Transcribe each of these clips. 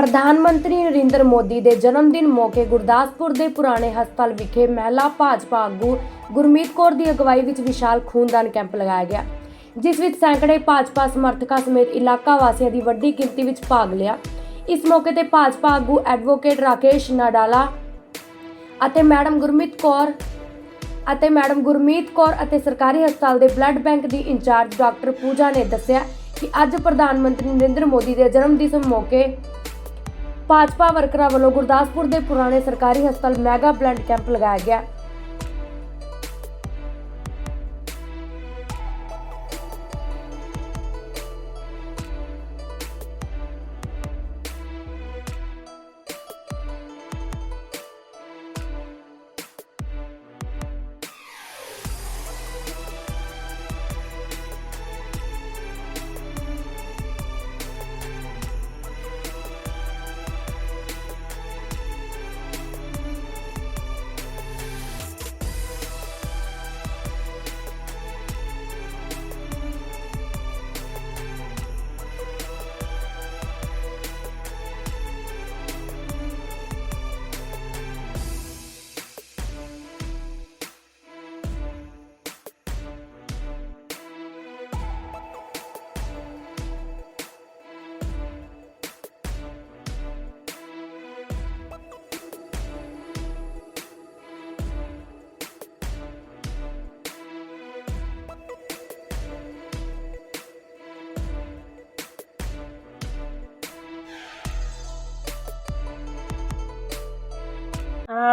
ਪ੍ਰਧਾਨ ਮੰਤਰੀ ਨਰਿੰਦਰ ਮੋਦੀ ਦੇ ਜਨਮ ਦਿਨ ਮੌਕੇ ਗੁਰਦਾਸਪੁਰ ਦੇ ਪੁਰਾਣੇ ਹਸਪਤਾਲ ਵਿਖੇ ਮਹਿਲਾ ਭਾਜਪਾ ਆਗੂ ਗੁਰਮੀਤ ਕੌਰ ਦੀ ਅਗਵਾਈ ਵਿੱਚ ਵਿਸ਼ਾਲ ਖੂਨਦਾਨ ਕੈਂਪ ਲਗਾਇਆ ਗਿਆ, ਜਿਸ ਵਿੱਚ ਸੈਂਕੜੇ ਭਾਜਪਾ ਸਮਰਥਕਾਂ ਸਮੇਤ ਇਲਾਕਾ ਵਾਸੀਆਂ ਦੀ ਵੱਡੀ ਗਿਣਤੀ ਵਿੱਚ ਭਾਗ ਲਿਆ। ਇਸ ਮੌਕੇ ਤੇ ਭਾਜਪਾ ਆਗੂ ਐਡਵੋਕੇਟ ਰਾਕੇਸ਼ ਨਾਡਾਲਾ ਅਤੇ ਮੈਡਮ ਗੁਰਮੀਤ ਕੌਰ ਅਤੇ ਮੈਡਮ ਗੁਰਮੀਤ ਕੌਰ ਅਤੇ ਸਰਕਾਰੀ ਹਸਪਤਾਲ ਦੇ ਬਲੱਡ ਬੈਂਕ ਦੀ ਇੰਚਾਰਜ ਡਾਕਟਰ ਪੂਜਾ ਨੇ ਦੱਸਿਆ ਕਿ ਅੱਜ ਪ੍ਰਧਾਨ ਮੰਤਰੀ ਨਰਿੰਦਰ ਮੋਦੀ ਦੇ ਜਨਮ ਦਿਨ ਮੌਕੇ ਭਾਜਪਾ ਵਰਕਰਾਂ ਵੱਲੋਂ ਗੁਰਦਾਸਪੁਰ ਦੇ ਪੁਰਾਣੇ ਸਰਕਾਰੀ ਹਸਪਤਾਲ ਮੈਗਾ ਬਲੱਡ ਕੈਂਪ ਲਗਾਇਆ ਗਿਆ।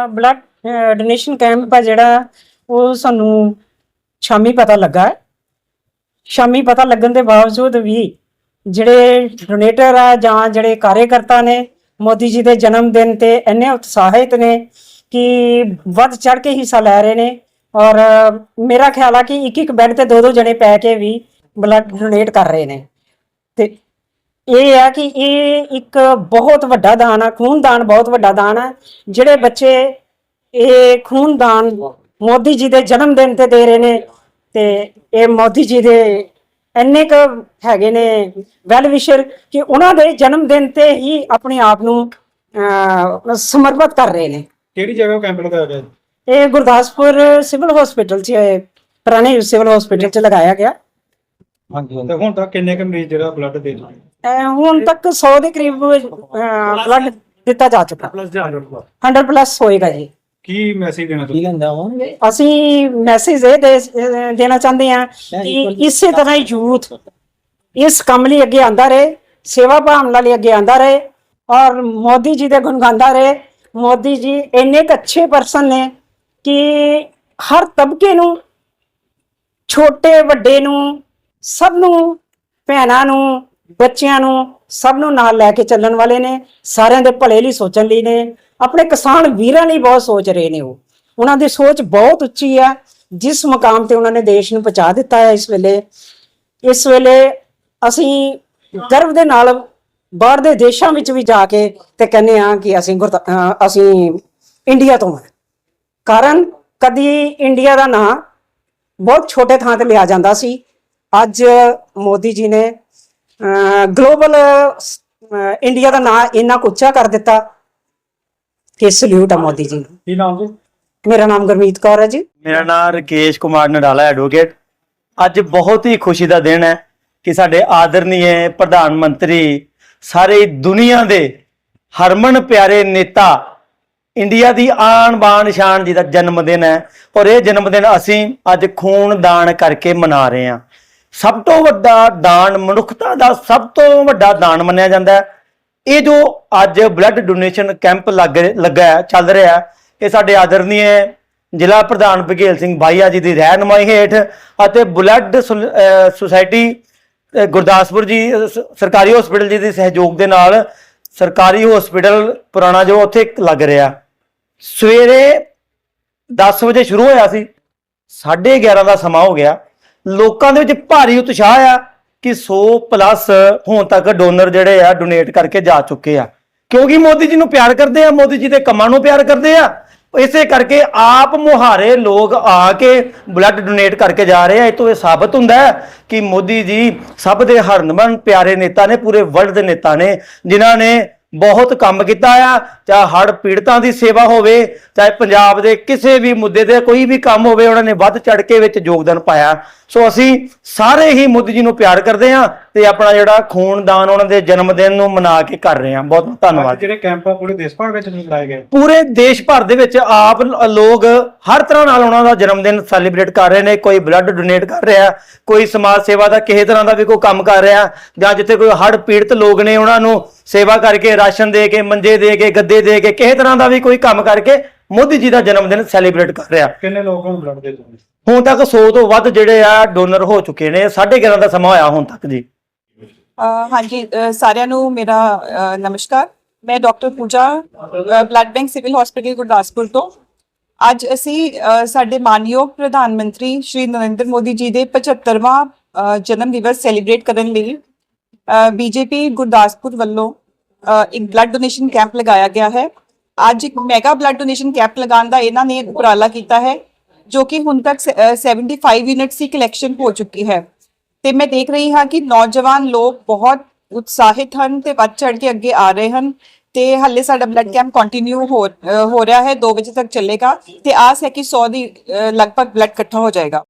ਬਲੱਡ ਡੋਨੇਸ਼ਨ ਕੈਂਪ ਆ ਜਿਹੜਾ, ਉਹ ਸਾਨੂੰ ਸ਼ਾਮੀ ਪਤਾ ਲੱਗਾ ਸ਼ਾਮੀ ਪਤਾ ਲੱਗਣ ਦੇ ਬਾਵਜੂਦ ਵੀ ਜਿਹੜੇ ਡੋਨੇਟਰ ਆ ਜਾਂ ਜਿਹੜੇ ਕਾਰਜਕਰਤਾ ਨੇ, ਮੋਦੀ ਜੀ ਦੇ ਜਨਮ ਦਿਨ ਤੇ ਇੰਨੇ ਉਤਸ਼ਾਹਿਤ ਨੇ ਕਿ ਵੱਧ ਚੜ ਕੇ ਹਿੱਸਾ ਲੈ ਰਹੇ ਨੇ। ਔਰ ਮੇਰਾ ਖਿਆਲ ਆ ਕਿ ਇੱਕ ਇੱਕ ਬੈੱਡ ਤੇ ਦੋ ਦੋ ਜਣੇ ਪੈ ਕੇ ਵੀ ਬਲੱਡ ਡੋਨੇਟ ਕਰ ਰਹੇ ਨੇ। ਤੇ ਇਹ ਹੈ ਕਿ ਇਹ ਇੱਕ ਬਹੁਤ ਵੱਡਾ ਦਾਨ ਆ ਖੂਨਦਾਨ ਬਹੁਤ ਵੱਡਾ ਦਾਨ ਹੈ ਜਿਹੜੇ ਬੱਚੇ ਇਹ ਖੂਨਦਾਨ ਮੋਦੀ ਜੀ ਦੇ ਜਨਮ ਦਿਨ ਤੇ ਦੇ ਰਹੇ ਨੇ ਤੇ ਇਹ ਮੋਦੀ ਜੀ ਦੇ ਇੰਨੇ ਕੁ ਹੈਗੇ ਨੇ ਵੈਲ ਵਿਸ਼ਰ ਕਿ ਉਹਨਾਂ ਦੇ ਜਨਮ ਦਿਨ ਤੇ ਹੀ ਆਪਣੇ ਆਪ ਨੂੰ ਸਮਰਪਿਤ ਕਰ ਰਹੇ ਨੇ। ਕਿਹੜੀ ਜਗ੍ਹਾ ਕੈਂਪ ਲਗਾਇਆ ਗਿਆ? ਇਹ ਗੁਰਦਾਸਪੁਰ ਸਿਵਲ ਹਸਪੀਟਲ 'ਚ ਪੁਰਾਣੇ ਸਿਵਲ ਹਸਪੀਟਲ 'ਚ ਲਗਾਇਆ ਗਿਆ। ਤੇ ਹੁਣ ਤੱਕ ਕਿੰਨੇ ਕੁ ਮਰੀਜ਼ ਜਿਹੜਾ ਬਲੱਡ ਦੇ ਚੁੱਕੇ ਅਹ, ਹੁਣ ਤੱਕ 100 ਦੇ ਕਰੀਬ ਬਲੱਡ ਦਿੱਤਾ ਜਾ ਚੁੱਕਾ। ਪਲੱਸ ਦੇ 100 100 ਪਲੱਸ ਹੋਏਗਾ ਜੀ। ਕੀ ਮੈਸੇਜ ਦੇਣਾ ਚਾਹੁੰਦੇ ਅਸੀਂ ਮੈਸੇਜ ਇਹ ਦੇ- ਦੇਣਾ ਚਾਹੁੰਦੇ ਹਾਂ ਕਿ ਇਸੇ ਤਰ੍ਹਾਂ ਹੀ ਯੂਥ ਇਸ ਕੰਮ ਲਈ ਅੱਗੇ ਆਂਦਾ ਰਹੇ ਸੇਵਾ ਭਾਵਨਾ ਲਈ ਅੱਗੇ ਆਂਦਾ ਰਹੇ ਔਰ ਮੋਦੀ ਜੀ ਦੇ ਗੁਣ ਗਾਉਂਦਾ ਰਹੇ। ਮੋਦੀ ਜੀ ਇੰਨੇ ਕੁ ਅੱਛੇ ਪਰਸਨ ਨੇ ਕਿ ਹਰ ਤਬਕੇ ਨੂੰ ਛੋਟੇ ਵੱਡੇ ਨੂੰ ਸਭ ਨੂੰ ਭੈਣਾਂ ਨੂੰ ਬੱਚਿਆਂ ਨੂੰ ਸਭ ਨੂੰ ਨਾਲ ਲੈ ਕੇ ਚੱਲਣ ਵਾਲੇ ਨੇ, ਸਾਰਿਆਂ ਦੇ ਭਲੇ ਲਈ ਸੋਚਣ ਲਈ ਨੇ, ਆਪਣੇ ਕਿਸਾਨ ਵੀਰਾਂ ਲਈ ਬਹੁਤ ਸੋਚ ਰਹੇ ਨੇ ਉਹ। ਉਹਨਾਂ ਦੀ ਸੋਚ ਬਹੁਤ ਉੱਚੀ ਆ ਜਿਸ ਮਕਾਮ ਤੇ ਉਹਨਾਂ ਨੇ ਦੇਸ਼ ਨੂੰ ਪਹੁੰਚਾ ਦਿੱਤਾ ਹੈ ਇਸ ਵੇਲੇ। ਇਸ ਵੇਲੇ ਅਸੀਂ ਗਰਵ ਦੇ ਨਾਲ ਬਾਹਰ ਦੇ ਦੇਸ਼ਾਂ ਵਿੱਚ ਵੀ ਜਾ ਕੇ ਤੇ ਕਹਿੰਦੇ ਆ ਕਿ ਅਸੀਂ ਗੁਰਦਾ- ਅਸੀਂ ਇੰਡੀਆ ਤੋਂ ਹਾਂ। ਕਾਰਨ ਕਦੀ ਇੰਡੀਆ ਦਾ ਨਾਂ ਬਹੁਤ ਛੋਟੇ ਥਾਂ ਤੇ ਲਿਆ ਜਾਂਦਾ ਸੀ। ਅੱਜ ਮੋਦੀ ਜੀ ਨੇ ਗਲੋਬਲ ਇੰਡੀਆ ਦਾ ਨਾਂ ਇੰਨਾ ਉੱਚਾ ਕਰ ਦਿੱਤਾ ਕਿ ਸਲੂਟ ਆ ਮੋਦੀ ਜੀ ਨੂੰ। ਕੀ ਨਾਮ ਜੀ? ਮੇਰਾ ਨਾਮ ਗੁਰਮੀਤ ਕੌਰ ਹੈ ਜੀ। ਮੇਰਾ ਨਾਮ ਰਕੇਸ਼ ਕੁਮਾਰ ਨਡਾਲਾ ਐਡਵੋਕੇਟ ਅੱਜ ਬਹੁਤ ਹੀ ਖੁਸ਼ੀ ਦਾ ਦਿਨ ਹੈ ਕਿ ਸਾਡੇ ਆਦਰਨੀਏ ਪ੍ਰਧਾਨ ਮੰਤਰੀ ਸਾਰੇ ਦੁਨੀਆ ਦੇ ਹਰਮਨ ਪਿਆਰੇ ਨੇਤਾ ਇੰਡੀਆ ਦੀ ਆਨ ਬਾਨ ਸ਼ਾਨ ਜੀ ਦਾ ਜਨਮ ਦਿਨ ਹੈ। ਔਰ ਇਹ ਜਨਮ ਦਿਨ ਅਸੀਂ ਅੱਜ ਖੂਨ ਦਾਨ ਕਰਕੇ ਮਨਾ ਰਹੇ ਹਾਂ। ਸਭ ਤੋਂ ਵੱਡਾ ਦਾਨ ਮਨੁੱਖਤਾ ਦਾ ਸਭ ਤੋਂ ਵੱਡਾ ਦਾਨ ਮੰਨਿਆ ਜਾਂਦਾ ਹੈ। ਇਹ ਜੋ ਅੱਜ ਬਲੱਡ ਡੋਨੇਸ਼ਨ ਕੈਂਪ ਲੱਗ ਲੱਗਾ ਚੱਲ ਰਿਹਾ ਇਹ ਸਾਡੇ ਆਦਰਨੀਏ ਜ਼ਿਲ੍ਹਾ ਪ੍ਰਧਾਨ ਬਘੇਲ ਸਿੰਘ ਬਾਈਆ ਜੀ ਦੀ ਰਹਿਨਮਾਈ ਹੇਠ ਅਤੇ ਬਲੱਡ ਸੁਸਾਇਟੀ ਗੁਰਦਾਸਪੁਰ ਜੀ ਸਰਕਾਰੀ ਹਸਪੀਟਲ ਜੀ ਦੇ ਸਹਿਯੋਗ ਦੇ ਨਾਲ ਸਰਕਾਰੀ ਹਸਪੀਟਲ ਪੁਰਾਣਾ ਜੋ ਉੱਥੇ ਲੱਗ ਰਿਹਾ। ਸਵੇਰੇ 10 ਵਜੇ ਸ਼ੁਰੂ ਹੋਇਆ ਸੀ 11:30 ਦਾ ਸਮਾਂ ਹੋ ਗਿਆ। ਲੋਕਾਂ ਦੇ ਵਿੱਚ ਭਾਰੀ ਉਤਸ਼ਾਹ ਆ ਕਿ 100 ਪਲੱਸ ਹੁਣ ਤੱਕ ਡੋਨਰ ਜਿਹੜੇ ਆ, ਡੋਨੇਟ ਕਰਕੇ ਜਾ ਚੁੱਕੇ ਆ। ਕਿਉਂਕਿ ਮੋਦੀ ਜੀ ਨੂੰ ਪਿਆਰ ਕਰਦੇ ਆ, ਮੋਦੀ ਜੀ ਦੇ ਕੰਮਾਂ ਨੂੰ ਪਿਆਰ ਕਰਦੇ ਆ। ਇਸੇ ਕਰਕੇ ਆਪ ਮੁਹਾਰੇ ਲੋਕ ਆ ਕੇ ਬਲੱਡ ਡੋਨੇਟ ਕਰਕੇ ਜਾ ਰਹੇ ਆ। ਇਹ ਤੋਂ ਇਹ ਸਾਬਤ ਹੁੰਦਾ ਹੈ ਕਿ ਮੋਦੀ ਜੀ ਸਭ ਦੇ ਹਰਨਮਨ ਪਿਆਰੇ ਨੇਤਾ ਨੇ, ਪੂਰੇ ਵਰਲਡ ਦੇ ਨੇਤਾ ਨੇ, ਜਿਨ੍ਹਾਂ ਨੇ ਬਹੁਤ ਕੰਮ ਕੀਤਾ ਆ। ਚਾਹੇ ਹੜ੍ਹ ਪੀੜਤਾਂ ਦੀ ਸੇਵਾ ਹੋਵੇ, ਚਾਹੇ ਪੰਜਾਬ ਦੇ ਕਿਸੇ ਵੀ ਮੁੱਦੇ ਤੇ ਕੋਈ ਵੀ ਕੰਮ ਹੋਵੇ, ਉਹਨਾਂ ਨੇ ਵੱਧ ਚੜ ਕੇ ਵਿੱਚ ਯੋਗਦਾਨ ਪਾਇਆ। ਸੋ ਅਸੀਂ ਸਾਰੇ ਹੀ ਮੋਦੀ ਜੀ ਨੂੰ ਪਿਆਰ ਕਰਦੇ ਹਾਂ ਤੇ ਆਪਣਾ ਜਿਹੜਾ ਖੂਨਦਾਨ ਉਹਨਾਂ ਦੇ ਜਨਮ ਦਿਨ ਨੂੰ ਮਨਾ ਕੇ ਕਰ ਰਹੇ ਹਾਂ। ਬਹੁਤ ਬਹੁਤ ਧੰਨਵਾਦ ਜਿਹੜੇ ਕੈਂਪ ਆ ਪੂਰੇ ਦੇਸ਼ ਭਰ ਵਿੱਚ ਲਾਏ ਗਏ। ਪੂਰੇ ਦੇਸ਼ ਭਰ ਦੇ ਵਿੱਚ ਆਪ ਲੋਕ ਹਰ ਤਰ੍ਹਾਂ ਨਾਲ ਉਹਨਾਂ ਦਾ ਜਨਮ ਦਿਨ ਸੈਲੀਬ੍ਰੇਟ ਕਰ ਰਹੇ ਨੇ ਕੋਈ ਬਲੱਡ ਡੋਨੇਟ ਕਰ ਰਿਹਾ ਕੋਈ ਸਮਾਜ ਸੇਵਾ ਦਾ ਕਿਸੇ ਤਰ੍ਹਾਂ ਦਾ ਵੀ ਕੋਈ ਕੰਮ ਕਰ ਰਿਹਾ ਜਾਂ ਜਿੱਥੇ ਕੋਈ ਹੜ੍ਹ ਪੀੜਤ ਲੋਕ ਨੇ ਉਹਨਾਂ ਨੂੰ ਸੇਵਾ ਕਰਕੇ ਰਾਸ਼ਨ ਦੇ ਕੇ ਮੰਜੇ ਦੇ ਕੇ ਗੱਦੇ ਦੇ ਕੇ ਕਿਸੇ ਤਰ੍ਹਾਂ ਦਾ ਵੀ ਕੋਈ ਕੰਮ ਕਰਕੇ ਮੋਦੀ ਜੀ ਦਾ ਜਨਮ ਦਿਨ ਸੈਲੀਬ੍ਰੇਟ ਕਰ ਰਿਹਾ। ਕਿੰਨੇ ਲੋਕ ਹੁਣ ਬਲੱਡ ਦੇ ਹੁਣ ਤੱਕ 100 ਤੋਂ ਵੱਧ ਜਿਹੜੇ ਆ ਡੋਨਰ ਹੋ ਚੁੱਕੇ ਨੇ 11.5 ਦਾ ਸਮਾਂ ਹੋਇਆ ਹੁਣ ਤੱਕ ਜੀ। ਹਾਂਜੀ ਸਾਰਿਆਂ ਨੂੰ ਮੇਰਾ ਨਮਸਕਾਰ। ਮੈਂ doctor Pooja blood bank civil hospital Gurdaspur ਤੋਂ। ਅੱਜ ਅਸੀਂ ਸਾਡੇ ਮਾਨਯੋਗ ਪ੍ਰਧਾਨ ਮੰਤਰੀ ਸ਼੍ਰੀ ਨਰਿੰਦਰ ਮੋਦੀ ਜੀ ਦੇ 75ਵਾਂ ਅ, ਜਨਮ ਦਿਵਸ ਸੈਲੀਬ੍ਰੇਟ ਕਰਨ ਲਈ ਬੀਜੇਪੀ ਗੁਰਦਾਸਪੁਰ ਵੱਲੋਂ ਇੱਕ ਬਲੱਡ ਡੋਨੇਸ਼ਨ ਕੈਂਪ ਲਗਾਇਆ ਗਿਆ ਹੈ। ਅੱਜ ਇੱਕ ਮੈਗਾ ਬਲੱਡ ਡੋਨੇਸ਼ਨ ਕੈਂਪ ਲਗਾਉਣ ਦਾ ਇਹਨਾਂ ਨੇ ਉਪਰਾਲਾ ਕੀਤਾ ਹੈ ਜੋ ਕਿ ਹੁਣ ਤੱਕ ਸ- ਅ, 75 ਯੂਨਿਟਸ ਦੀ ਕਲੈਕਸ਼ਨ ਹੋ ਚੁੱਕੀ ਹੈ। ਤੇ ਮੈਂ ਦੇਖ ਰਹੀ ਹਾਂ ਕਿ ਨੌਜਵਾਨ ਲੋਕ ਬਹੁਤ ਉਤਸ਼ਾਹਿਤ ਹਨ ਤੇ ਵੱਧ ਚੜ ਕੇ ਅੱਗੇ ਆ ਰਹੇ ਹਨ ਤੇ ਹੱਲੇ ਸਾਡਾ ਬਲੱਡ ਕੈਂਪ ਕੰਟੀਨਿਊ ਹੋ ਰਿਹਾ ਹੈ 2 ਵਜੇ ਤੱਕ ਚੱਲੇਗਾ ਤੇ ਆਸ ਹੈ ਕਿ 100 ਦੀ ਲਗਭਗ ਬਲੱਡ ਇਕੱਠਾ ਹੋ ਜਾਏਗਾ।